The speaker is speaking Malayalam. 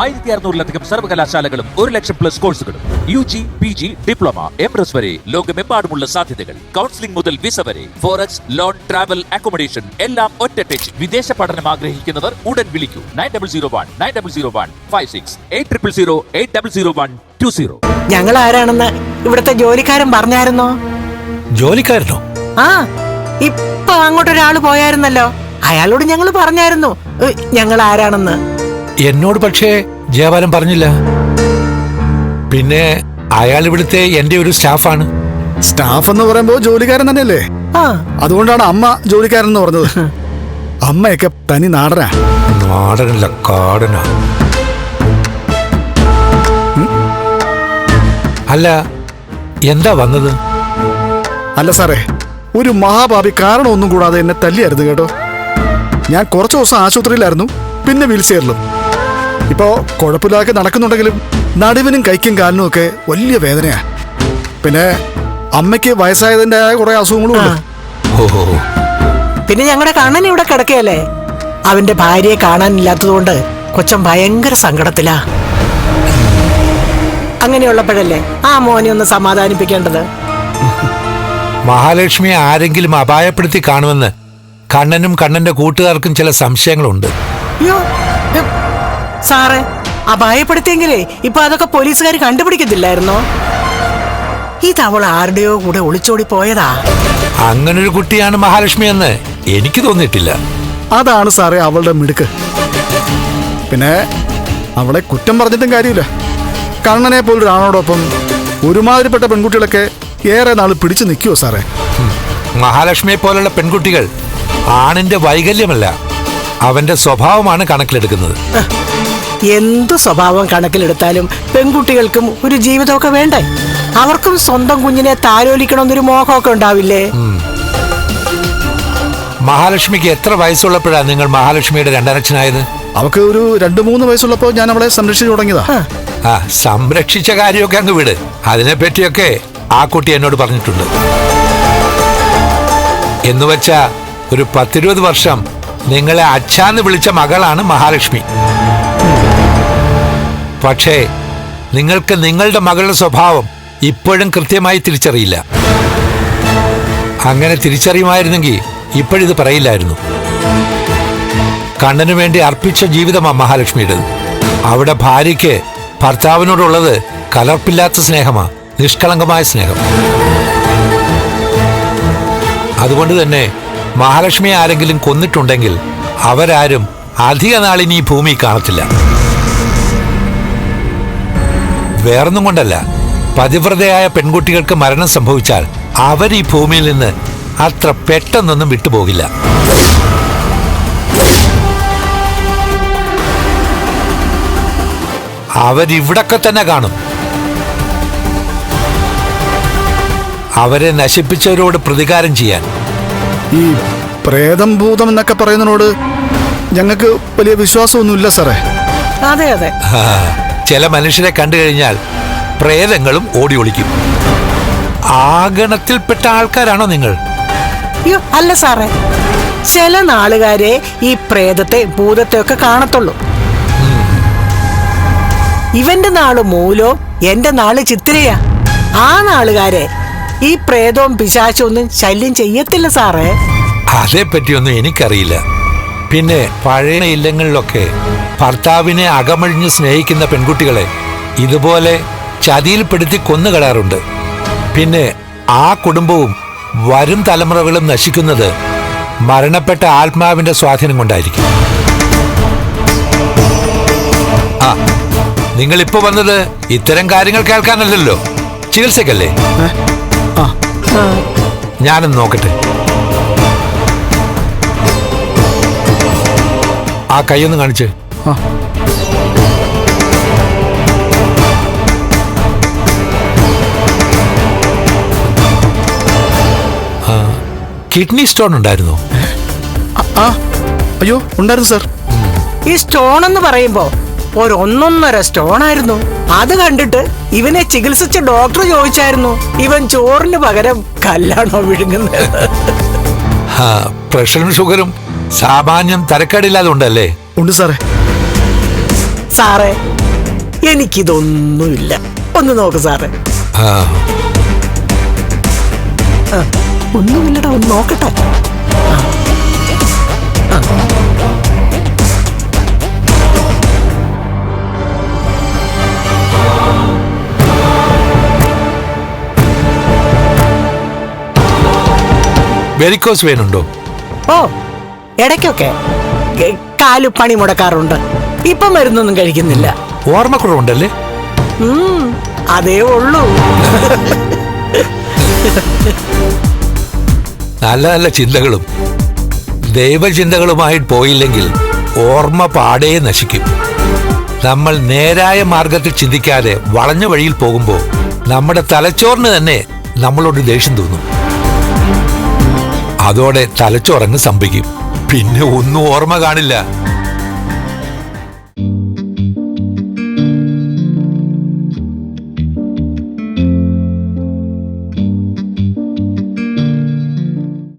ആയിരത്തി അറുന്നൂറിലധികം സർവകലാശാലകളും ഒരു ലക്ഷം പ്ലസ് കോഴ്സുകളും U G P G diploma M S വരെ ലോകമെമ്പാടുമുള്ള സാധ്യതകൾ. കൗൺസിലിംഗ് മുതൽ വിസ വരെ ഫോറക്സ് ലോൺ ട്രാവൽ അക്കോമഡേഷൻ എല്ലാം ഒറ്റ ടച്ച് വിദേശ പഠനം ആഗ്രഹിക്കുന്നവർ ഉടൻ വിളിക്കൂ. Nine double zero one nine double zero one five six eight triple zero eight double zero one two zero ഞങ്ങൾ ആരാണെന്ന് ഇവിടുത്തെ ജോലിക്കാരൻ പറഞ്ഞായിരുന്നോ? ജോലിക്കാരനോ? ആ ഇപ്പൊ അങ്ങോട്ടൊരാൾ പോയായിരുന്നല്ലോ. അയാളോട് ഞങ്ങൾ പറഞ്ഞായിരുന്നു. ഞങ്ങൾ ആരാണെന്ന് എന്നോട് പക്ഷേ ജയപാലൻ പറഞ്ഞില്ല. പിന്നെ അയാൾ ഇവിടുത്തെ എന്റെ ഒരു സ്റ്റാഫാണ്. സ്റ്റാഫ് എന്ന് പറയുമ്പോൾ ജോലിക്കാരൻ തന്നെയല്ലേ? ആ. അതുകൊണ്ടാണ് അമ്മ ജോലിക്കാരൻ എന്ന് പറഞ്ഞത്. അമ്മയൊക്കെ തനി നാടനാ. നാടനല്ല കാടനാ. അല്ല എന്താ വന്നത്? അല്ല സാറേ ഒരു മഹാഭാവി കാരണമൊന്നും കൂടാതെ എന്നെ തല്ലിയായിരുന്നു കേട്ടോ. ഞാൻ കുറച്ച് ദിവസം ആശുപത്രിയിലായിരുന്നു പിന്നെ വീൽ ചെയറിലും. ഇപ്പോ കുഴപ്പമില്ലാതെ നടക്കുന്നുണ്ടെങ്കിലും നടുവിനും കൈക്കും കാലിനും ഒക്കെ വലിയ വേദനയാ. പിന്നെ അമ്മയ്ക്ക് വയസ്സായതിന്റെ കുറെ അസുഖങ്ങളും ഉണ്ട്. പിന്നെ ഞങ്ങളുടെ കണ്ണൻ ഇവിടെ കിടക്കുകയല്ലേ അവന്റെ ഭാര്യയെ കാണാനില്ലാത്തതുകൊണ്ട് കൊച്ചൻ ഭയങ്കര സങ്കടത്തിലാ. അങ്ങനെയുള്ളപ്പോഴല്ലേ ആ മോനെ ഒന്ന് സമാധാനിപ്പിക്കേണ്ടത്? മഹാലക്ഷ്മിയെ ആരെങ്കിലും അപായപ്പെടുത്തി കാണുമെന്ന് കണ്ണനും കണ്ണന്റെ കൂട്ടുകാർക്കും ചില സംശയങ്ങളുണ്ട്. സാറേ അപായപ്പെടുത്തിയെങ്കിലേ ഇപ്പൊ അതൊക്കെ പോലീസുകാർ കണ്ടുപിടിക്കത്തില്ലായിരുന്നോ? ഇത് അവൾ ആരുടെയോ കൂടെ ഒളിച്ചോടി പോയതാ. അങ്ങനൊരു കുട്ടിയാണ് മഹാലക്ഷ്മി എന്ന് എനിക്ക് തോന്നിയിട്ടില്ല. അതാണ് സാറേ അവളുടെ മിടുക്ക്. പിന്നെ അവളെ കുറ്റം പറഞ്ഞിട്ടും കാര്യമില്ല. കണ്ണനെ പോലൊരാണോടൊപ്പം ഒരുമാതിരിപ്പെട്ട പെൺകുട്ടികളൊക്കെ ഏറെ നാൾ പിടിച്ചു നിൽക്കുമോ സാറേ? മഹാലക്ഷ്മിയെ പോലുള്ള പെൺകുട്ടികൾ ആണിന്റെ വൈകല്യമല്ല അവന്റെ സ്വഭാവമാണ് കണക്കിലെടുക്കുന്നത്. എന്തു സ്വഭാവം കണക്കിലെടുത്താലും പെൺകുട്ടികൾക്കും ഒരു ജീവിതമൊക്കെ വേണ്ടേ? അവർക്കും സ്വന്തം കുഞ്ഞിനെ താരോലിക്കണമെന്നൊരു മോഹമൊക്കെ ഉണ്ടാവില്ലേ? മഹാലക്ഷ്മിക്ക് എത്ര വയസ്സുള്ളപ്പോഴാണ് നിങ്ങൾ മഹാലക്ഷ്മിയുടെ രണ്ടരക്ഷനായത് അവക്ക് ഒരു രണ്ടു മൂന്ന് വയസ്സുള്ളപ്പോൾ ഞാൻ അവളെ സംരക്ഷിച്ചു തുടങ്ങിയതാ. ആ, ആ സംരക്ഷിച്ച കാര്യമൊക്കെ അങ്ങ് വിട്. അതിനെപ്പറ്റിയൊക്കെ ആ കുട്ടി എന്നോട് പറഞ്ഞിട്ടുണ്ട്. എന്നുവെച്ചാ ഒരു പത്തിരുപത് വർഷം നിങ്ങളെ അച്ഛാന്ന് വിളിച്ച മകളാണ് മഹാലക്ഷ്മി. പക്ഷേ നിങ്ങൾക്ക് നിങ്ങളുടെ മകളുടെ സ്വഭാവം ഇപ്പോഴും കൃത്യമായി തിരിച്ചറിയില്ല. അങ്ങനെ തിരിച്ചറിയുമായിരുന്നെങ്കിൽ ഇപ്പോഴിത് പറയില്ലായിരുന്നു. കണ്ണനു വേണ്ടി അർപ്പിച്ച ജീവിതമാണ് മഹാലക്ഷ്മിയുടെ അവിടെ ഭാര്യയ്ക്ക് ഭർത്താവിനോടുള്ളത് കലർപ്പില്ലാത്ത സ്നേഹമാണ് നിഷ്കളങ്കമായ സ്നേഹം. അതുകൊണ്ട് തന്നെ മഹാലക്ഷ്മിയെ ആരെങ്കിലും കൊന്നിട്ടുണ്ടെങ്കിൽ അവരാരും അധിക നാളിനി ഭൂമി കാണത്തില്ല. വേറൊന്നും കൊണ്ടല്ല. പതിവ്രതയായ പെൺകുട്ടികൾക്ക് മരണം സംഭവിച്ചാൽ അവർ ഈ ഭൂമിയിൽ നിന്ന് അത്ര പെട്ടെന്നൊന്നും വിട്ടുപോകില്ല. അവരിവിടൊക്കെ തന്നെ കാണും. അവരെ നശിപ്പിച്ചവരോട് പ്രതികാരം ചെയ്യാൻ. ഈ പ്രേതം ഭൂതം എന്നൊക്കെ പറയുന്നതിനോട് ഞങ്ങൾക്ക് വലിയ വിശ്വാസമൊന്നുമില്ല സാറേ. അതെ അതെ. ചില മനുഷ്യരെ കണ്ടു കഴിഞ്ഞാൽ പ്രേതങ്ങളും ഓടി ഒളിക്കും. ആഗണത്തിൽപ്പെട്ട ആൾക്കാരാണോ നിങ്ങൾ? അയ്യോ അല്ല സാറേ. ചില നാളുകാരെ ഈ പ്രേതത്തെ ഭൂതത്തെ ഒക്കെ കാണത്തുള്ളൂ. ഇവന്റെ നാൾ മൂലോ എന്റെ നാൾ ചിത്തിരയാ. ആ നാളുകാരെ ഈ പ്രേതവും പിശാച്ചും ഒന്നും ശല്യം ചെയ്യത്തില്ല സാറേ. അതേപ്പറ്റിയൊന്നും എനിക്കറിയില്ല. പിന്നെ പഴയ ഇല്ലങ്ങളിലൊക്കെ ഭർത്താവിനെ അകമഴിഞ്ഞ് സ്നേഹിക്കുന്ന പെൺകുട്ടികളെ ഇതുപോലെ ചതിയിൽപ്പെടുത്തി കൊന്നുകളാറുണ്ട് പിന്നെ ആ കുടുംബവും വരും തലമുറകളും നശിക്കുന്നത് മരണപ്പെട്ട ആത്മാവിന്റെ സ്വാധീനം കൊണ്ടായിരിക്കും. ആ നിങ്ങൾ ഇപ്പൊ വന്നത് ഇത്തരം കാര്യങ്ങൾ കേൾക്കാനല്ലല്ലോ. ചികിത്സക്കല്ലേ ആ. ഞാനൊന്ന് നോക്കട്ടെ. ആ കൈയൊന്ന് കാണിച്ച്. കിഡ്നി സ്റ്റോൺ ഉണ്ടായിരുന്നോ? ആ, അയ്യോ ഉണ്ടായിരുന്നു സാർ. ഈ സ്റ്റോൺ എന്ന് പറയുമ്പോ ഒരൊന്നൊന്നര സ്റ്റോൺ ആയിരുന്നു അത് കണ്ടിട്ട് ഇവനെ ചികിത്സിച്ച ഡോക്ടർ ചോദിച്ചായിരുന്നു ഇവൻ ചോറിന് പകരം കല്ലാണോ വിഴുങ്ങുന്നത്? പ്രഷറും ഷുഗറും സാമാന്യം തരക്കേടില്ലാതെ ഉണ്ടല്ലേ? ഉണ്ട് സാറേ. സാറേ എനിക്കിതൊന്നുമില്ല. ഒന്ന് നോക്ക് സാറേ. ആ. ഒന്നുമില്ലടാ ഒന്ന് നോക്കട്ടെ. ആ. ആ. വെരിക്കോസ് വേനുണ്ടോ ഓ ഇടയ്ക്കൊക്കെ. കാലു പണി മുടക്കാറുണ്ട്. ഇപ്പം മരുന്നൊന്നും കഴിക്കുന്നില്ല. ഓർമ്മക്കുറവുണ്ടല്ലേ? അതേ ഉള്ളൂ. നല്ല നല്ല ചിന്തകളും. ദൈവചിന്തകളുമായിട്ട് പോയില്ലെങ്കിൽ ഓർമ്മ പാടേ നശിക്കും. നമ്മൾ നേരായ മാർഗത്തിൽ ചിന്തിക്കാതെ വളഞ്ഞ വഴിയിൽ പോകുമ്പോൾ നമ്മുടെ തലച്ചോറിന് തന്നെ നമ്മളോട് ദേഷ്യം തോന്നും. അതോടെ തലച്ചോറങ്ങ് സംഭവിക്കും. പിന്നെ ഒന്നും ഓർമ്മ കാണില്ല.